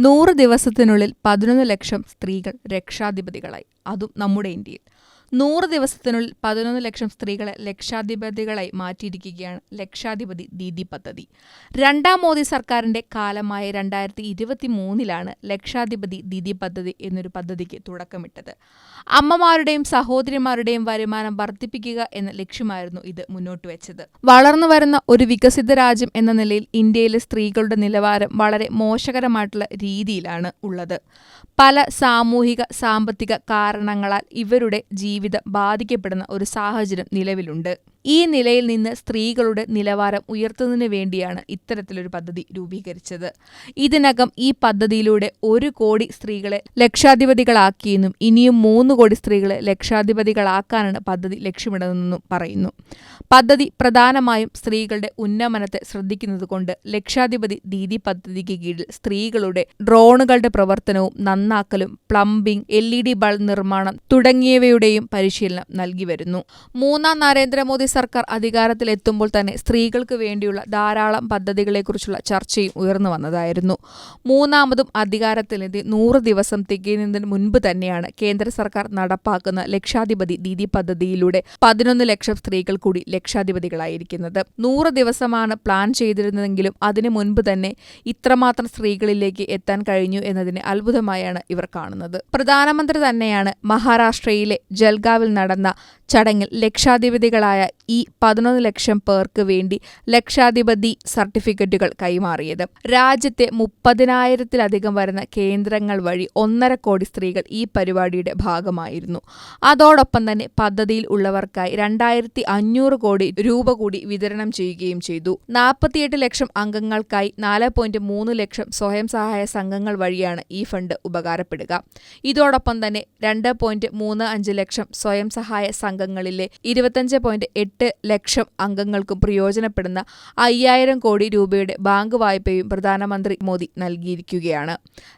നൂറ് ദിവസത്തിനുള്ളിൽ പതിനൊന്ന് ലക്ഷം സ്ത്രീകൾ രക്ഷാധിപതികളായി. അതും നമ്മുടെ ഇന്ത്യയിൽ. നൂറ് ദിവസത്തിനുള്ളിൽ പതിനൊന്ന് ലക്ഷം സ്ത്രീകളെ ലക്ഷാധിപതികളായി മാറ്റിയിരിക്കുകയാണ് ലക്ഷാധിപതി ദീദി പദ്ധതി. രണ്ടാം മോദി സർക്കാരിന്റെ കാലമായ രണ്ടായിരത്തി ഇരുപത്തി മൂന്നിലാണ് ലക്ഷാധിപതി ദീദി പദ്ധതി എന്നൊരു പദ്ധതിക്ക് തുടക്കമിട്ടത്. അമ്മമാരുടെയും സഹോദരിമാരുടെയും വരുമാനം വർദ്ധിപ്പിക്കുക എന്ന ലക്ഷ്യമായിരുന്നു ഇത് മുന്നോട്ട് വെച്ചത്. വളർന്നു വരുന്ന ഒരു വികസിത രാജ്യം എന്ന നിലയിൽ ഇന്ത്യയിലെ സ്ത്രീകളുടെ നിലവാരം വളരെ മോശകരമായിട്ടുള്ള രീതിയിലാണ് ഉള്ളത്. പല സാമൂഹിക സാമ്പത്തിക കാരണങ്ങളാൽ ഇവരുടെ ജീവിതം ബാധിക്കപ്പെടുന്ന ഒരു സാഹചര്യം നിലവിലുണ്ട്. ഈ നിലയിൽ നിന്ന് സ്ത്രീകളുടെ നിലവാരം ഉയർത്തുന്നതിന് വേണ്ടിയാണ് ഇത്തരത്തിലൊരു പദ്ധതി രൂപീകരിച്ചത്. ഇതിനകം ഈ പദ്ധതിയിലൂടെ ഒരു കോടി സ്ത്രീകളെ ലക്ഷാധിപതികളാക്കിയെന്നും ഇനിയും മൂന്ന് കോടി സ്ത്രീകളെ ലക്ഷാധിപതികളാക്കാനാണ് പദ്ധതി ലക്ഷ്യമിടുന്നതെന്നും പറയുന്നു. പദ്ധതി പ്രധാനമായും സ്ത്രീകളുടെ ഉന്നമനത്തെ ശ്രദ്ധിക്കുന്നതുകൊണ്ട് ലക്ഷാധിപതി ദീദി പദ്ധതിക്ക് കീഴിൽ സ്ത്രീകളുടെ ഡ്രോണുകളുടെ പ്രവർത്തനവും നന്നാക്കലും plumbing L E D bulb നിർമ്മാണം തുടങ്ങിയവയുടെയും പരിശീലനം നൽകി വരുന്നു. മൂന്നാം നരേന്ദ്രമോദി സർക്കാർ അധികാരത്തിലെത്തുമ്പോൾ തന്നെ സ്ത്രീകൾക്ക് വേണ്ടിയുള്ള ധാരാളം പദ്ധതികളെക്കുറിച്ചുള്ള ചർച്ചയും ഉയർന്നു വന്നതായിരുന്നു. മൂന്നാമതും അധികാരത്തിലെത്തി നൂറ് ദിവസം തികയുന്നതിന് മുൻപ് തന്നെയാണ് കേന്ദ്ര സർക്കാർ നടപ്പാക്കുന്ന ലക്ഷാധിപതി ദീദി പദ്ധതിയിലൂടെ പതിനൊന്ന് ലക്ഷം സ്ത്രീകൾ കൂടി ലക്ഷാധിപതികളായിരിക്കുന്നത്. നൂറ് ദിവസമാണ് പ്ലാൻ ചെയ്തിരുന്നതെങ്കിലും അതിനു മുൻപ് തന്നെ ഇത്രമാത്രം സ്ത്രീകളിലേക്ക് എത്താൻ കഴിഞ്ഞു എന്നതിനെ അത്ഭുതമായാണ് ഇവർ കാണുന്നത്. പ്രധാനമന്ത്രി തന്നെയാണ് മഹാരാഷ്ട്രയിലെ ജൽഗാവിൽ നടന്ന ചടങ്ങിൽ ലക്ഷാധിപതികളായ ഈ പതിനൊന്ന് ലക്ഷം പേർക്ക് വേണ്ടി ലക്ഷാധിപതി സർട്ടിഫിക്കറ്റുകൾ കൈമാറിയത്. രാജ്യത്തെ മുപ്പതിനായിരത്തിലധികം വരുന്ന കേന്ദ്രങ്ങൾ വഴി ഒന്നര കോടി സ്ത്രീകൾ ഈ പരിപാടിയുടെ ഭാഗമായിരുന്നു. അതോടൊപ്പം തന്നെ പദ്ധതിയിൽ ഉള്ളവർക്കായി രണ്ടായിരത്തി അഞ്ഞൂറ് കോടി രൂപ കൂടി വിതരണം ചെയ്യുകയും ചെയ്തു. നാൽപ്പത്തിയെട്ട് ലക്ഷം അംഗങ്ങൾക്കായി നാല് പോയിന്റ് മൂന്ന് ലക്ഷം സ്വയം സഹായ സംഘങ്ങൾ വഴിയാണ് ഈ ഫണ്ട് ഉപകാരപ്പെടുക. ഇതോടൊപ്പം തന്നെ രണ്ട് പോയിന്റ് മൂന്ന് അഞ്ച് ലക്ഷം സ്വയം സഹായ സംഘങ്ങളിലെ ഇരുപത്തഞ്ച് പോയിന്റ് എട്ട് ലക്ഷം അംഗങ്ങൾക്കും പ്രയോജനപ്പെടുന്ന അയ്യായിരം കോടി രൂപയുടെ ബാങ്ക് വായ്പയും പ്രധാനമന്ത്രി മോദി നൽകിയിരിക്കുകയാണ്.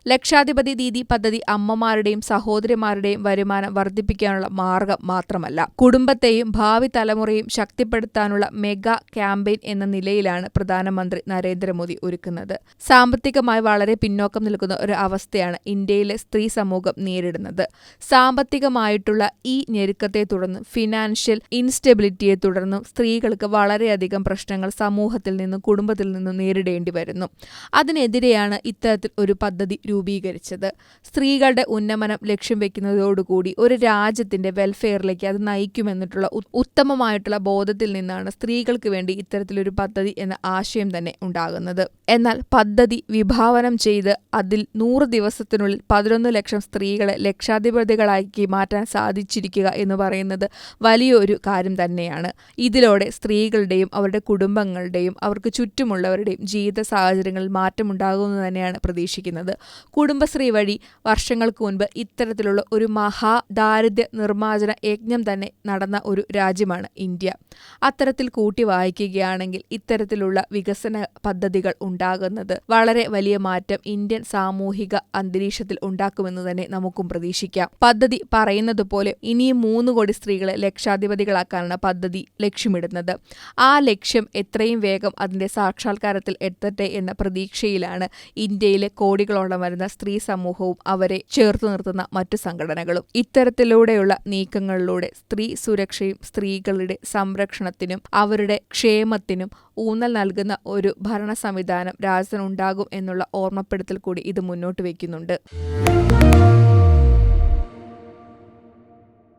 ലക്ഷാധിപതി ദീദി പദ്ധതി അമ്മമാരുടെയും സഹോദരിമാരുടെയും വരുമാനം വർദ്ധിപ്പിക്കാനുള്ള മാർഗം മാത്രമല്ല കുടുംബത്തെയും ഭാവി തലമുറയും ശക്തിപ്പെടുത്താനുള്ള മെഗാ ക്യാമ്പയിൻ എന്ന നിലയിലാണ് പ്രധാനമന്ത്രി നരേന്ദ്രമോദി ഒരുക്കുന്നത്. സാമ്പത്തികമായി വളരെ പിന്നോക്കം നിൽക്കുന്ന ഒരു അവസ്ഥയാണ് ഇന്ത്യയിലെ സ്ത്രീ സമൂഹം നേരിടുന്നത്. സാമ്പത്തികമായിട്ടുള്ള ഈ ഞെരുക്കത്തെ തുടർന്ന് ഫിനാൻഷ്യൽ ഇൻസ്റ്റെബിലിറ്റിയെ തുടർന്നും സ്ത്രീകൾക്ക് വളരെയധികം പ്രശ്നങ്ങൾ സമൂഹത്തിൽ നിന്നും കുടുംബത്തിൽ നിന്നും നേരിടേണ്ടി വരുന്നു. അതിനെതിരെയാണ് ഇത്തരത്തിൽ ഒരു പദ്ധതി രൂപീകരിച്ചത്. സ്ത്രീകളുടെ ഉന്നമനം ലക്ഷ്യം വെക്കുന്നതോടുകൂടി ഒരു രാജ്യത്തിന്റെ വെൽഫെയറിലേക്ക് അത് നയിക്കുമെന്നിട്ടുള്ള ഉത്തമമായിട്ടുള്ള ബോധത്തിൽ നിന്നാണ് സ്ത്രീകൾക്ക് വേണ്ടി ഇത്തരത്തിലൊരു പദ്ധതി എന്ന ആശയം തന്നെ ഉണ്ടാകുന്നത്. എന്നാൽ പദ്ധതി വിഭാവനം ചെയ്ത് അതിൽ നൂറ് ദിവസത്തിനുള്ളിൽ പതിനൊന്ന് ലക്ഷം സ്ത്രീകളെ ലക്ഷാധിപതികളാക്കി മാറ്റാൻ സാധിച്ചിരിക്കുക എന്ന് പറയുന്നത് വലിയൊരു കാര്യം തന്നെയാണ്. ഇതിലൂടെ സ്ത്രീകളുടെയും അവരുടെ കുടുംബങ്ങളുടെയും അവർക്ക് ചുറ്റുമുള്ളവരുടെയും ജീവിത സാഹചര്യങ്ങളിൽ മാറ്റമുണ്ടാകുമെന്ന് തന്നെയാണ് പ്രതീക്ഷിക്കുന്നത്. കുടുംബശ്രീ വഴി വർഷങ്ങൾക്ക് മുൻപ് ഇത്തരത്തിലുള്ള ഒരു മഹാ ദാരിദ്ര്യ നിർമ്മാർജന യജ്ഞം തന്നെ നടന്ന ഒരു രാജ്യമാണ് ഇന്ത്യ. അത്തരത്തിൽ കൂട്ടി വായിക്കുകയാണെങ്കിൽ ഇത്തരത്തിലുള്ള വികസന പദ്ധതികൾ ഉണ്ടാകുന്നത് വളരെ വലിയ മാറ്റം ഇന്ത്യൻ സാമൂഹിക അന്തരീക്ഷത്തിൽ ഉണ്ടാക്കുമെന്ന് തന്നെ നമുക്കും പ്രതീക്ഷിക്കാം. പദ്ധതി പറയുന്നത് പോലെ ഇനിയും മൂന്ന് കോടി സ്ത്രീകളെ ലക്ഷാധിപതികളാക്കാനാണ് പദ്ധതി ലക്ഷ്യമിടുന്നത്. ആ ലക്ഷ്യം എത്രയും വേഗം അതിന്റെ സാക്ഷാത്കാരത്തിൽ എത്തട്ടെ എന്ന പ്രതീക്ഷയിലാണ് ഇന്ത്യയിലെ കോടികളോളം വരുന്ന സ്ത്രീ സമൂഹവും അവരെ ചേർത്ത് നിർത്തുന്ന മറ്റു സംഘടനകളും. ഇത്തരത്തിലൂടെയുള്ള നീക്കങ്ങളിലൂടെ സ്ത്രീ സുരക്ഷയും സ്ത്രീകളുടെ സംരക്ഷണത്തിനും അവരുടെ ക്ഷേമത്തിനും ഊന്നൽ നൽകുന്ന ഒരു ഭരണ സംവിധാനം രാജ്യത്തിനുണ്ടാകും എന്നുള്ള ഓർമ്മപ്പെടുത്തൽ കൂടി ഇത് മുന്നോട്ട് വയ്ക്കുന്നുണ്ട്.